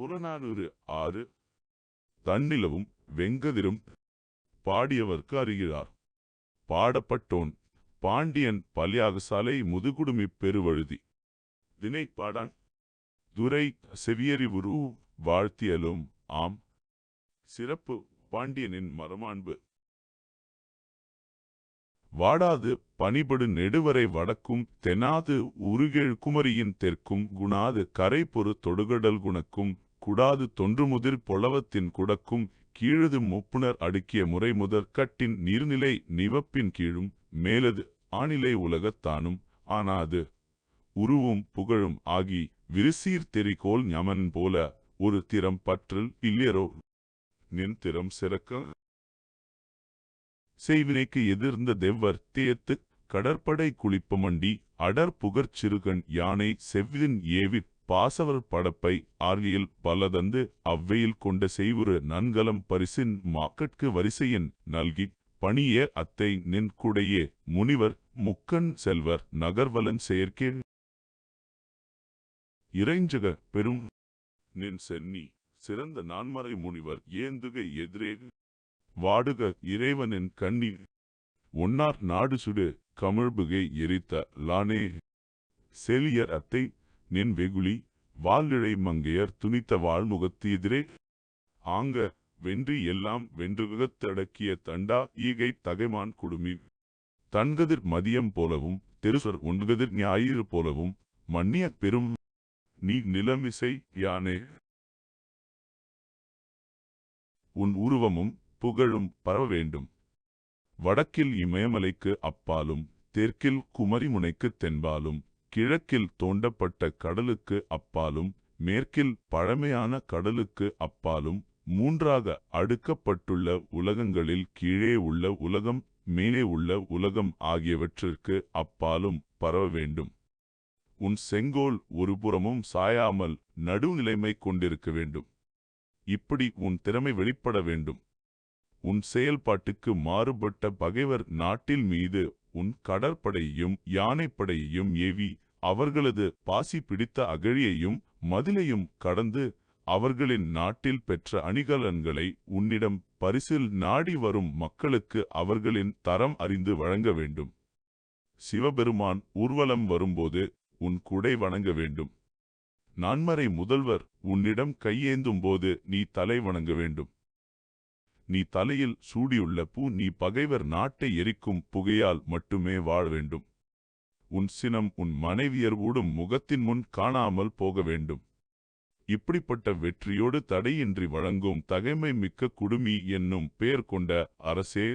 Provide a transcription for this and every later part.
புறநானூறு ஆறு. தன்னிலவும் வெங்கதிரும் பாடியவர்க்கு அறிகிறார். பாடப்பட்டோன் பாண்டியன் பல்யாகசாலை முதுகுடுமிப் பெருவழுதி. தினைப்பாடான் துரை செவியறிவுரு வாழ்த்தியலும் ஆம். சிறப்பு பாண்டியனின் மரமாண்பு வாடாது பனிபடு நெடுவரை வடக்கும் தெனாது உருகெழ் குமரியின் தெற்கும் குணாது கரைபொரு தொடுகடல் குணக்கும் குடாது தொன்றுமுதிர் பொலவத்தின் குடக்கும் கீழது முப்புணர் அடுக்கிய முறை முதற் கட்டின் நீர்நிலை நிவப்பின் கீழும் மேலது ஆணிலை உலகத்தானும் ஆனாது உருவும் புகழும் ஆகி விரிசீர் தெரிகோல் ஞமன் போல ஒரு திறம் பற்றல் இல்லையரோ நின் திறம் சிறக்க. செய்வினைக்கு எதிர்ந்த தெவ்வர் தேயத்து கடற்படை குளிப்பமண்டி அடர் புகற் சிறுகண் யானை செவ்வின் ஏவிப் பாசவர் படப்பை ஆர்கியில் பலதந்து அவ்வையில் கொண்ட செய்வுறு நன்கலம் பரிசின் மாக்கட்கு வரிசையின் நல்கி பணியே அத்தை நின் குடையே முனிவர் முக்கன் செல்வர் நகர்வலன் செயற்கே இறைஞ்சக பெரும் நின் சென்னி சிறந்த நான்மறை முனிவர் ஏந்துக எதிரே. வாடுக இறைவனின் கண்ணீர் ஒன்னார் நாடு சுடு கமிழ்புகை எரித்த லானே. செலியர் அத்தை நின் வெகுளி வாலிழை மங்கையர் துணித்த வாழ்முகத்து எதிரே. ஆங்க வென்றி எல்லாம் வென்றுகத்தடக்கிய தண்டா ஈகை தகைமான் குடுமி. தன்கதிர் மதியம் போலவும் தெருசர் உண்கதிர் ஞாயிறு போலவும் மன்னிய பெரும் நீ நிலமிசை யானே. உன் உருவமும் புகழும் பரவ வேண்டும் வடக்கில் இமயமலைக்கு அப்பாலும் தெற்கில் குமரிமுனைக்கு தென்பாலும் கிழக்கில் தோண்டப்பட்ட கடலுக்கு அப்பாலும் மேற்கில் பழமையான கடலுக்கு அப்பாலும் மூன்றாக அடுக்கப்பட்டுள்ள உலகங்களில் கீழே உள்ள உலகம் மேலே உள்ள உலகம் ஆகியவற்றிற்கு அப்பாலும் பரவ வேண்டும். உன் செங்கோல் ஒருபுறமும் சாயாமல் நடுநிலைமை கொண்டிருக்க வேண்டும். இப்படி உன் திறமை வெளிப்பட வேண்டும். உன் செயல்பாட்டுக்கு மாறுபட்ட பகைவர் நாட்டில் மீது உன் கடற்படையையும் யானைப்படையையும் ஏவி அவர்களது பாசி பிடித்த அகழியையும் மதிலையும் கடந்து அவர்களின் நாட்டில் பெற்ற அணிகலன்களை உன்னிடம் பரிசில் நாடி வரும் மக்களுக்கு அவர்களின் தரம் அறிந்து வழங்க வேண்டும். சிவபெருமான் ஊர்வலம் வரும்போது உன் குடை வணங்க வேண்டும். நான்மறை முதல்வர் உன்னிடம் கையேந்தும் போது நீ தலை வணங்க வேண்டும். நீ தலையில் சூடியுள்ள பூ நீ பகைவர் நாட்டை எரிக்கும் புகையால் மட்டுமே வாழ வேண்டும். உன் சினம் உன் மனைவியர் ஊடும் முகத்தின் முன் காணாமல் போக வேண்டும். இப்படிப்பட்ட வெற்றியோடு தடையின்றி வழங்கும் தகைமை மிக்க குடுமி என்னும் பெயர் கொண்ட அரசே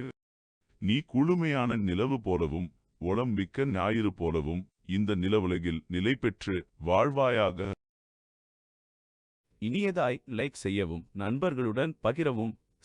நீ குளுமையான நிலவு போலவும் ஒளம்பிக்க ஞாயிறு போலவும் இந்த நிலவுலகில் நிலை பெற்று வாழ்வாயாக. இனியதாய் லைக் செய்யவும் நண்பர்களுடன் பகிரவும்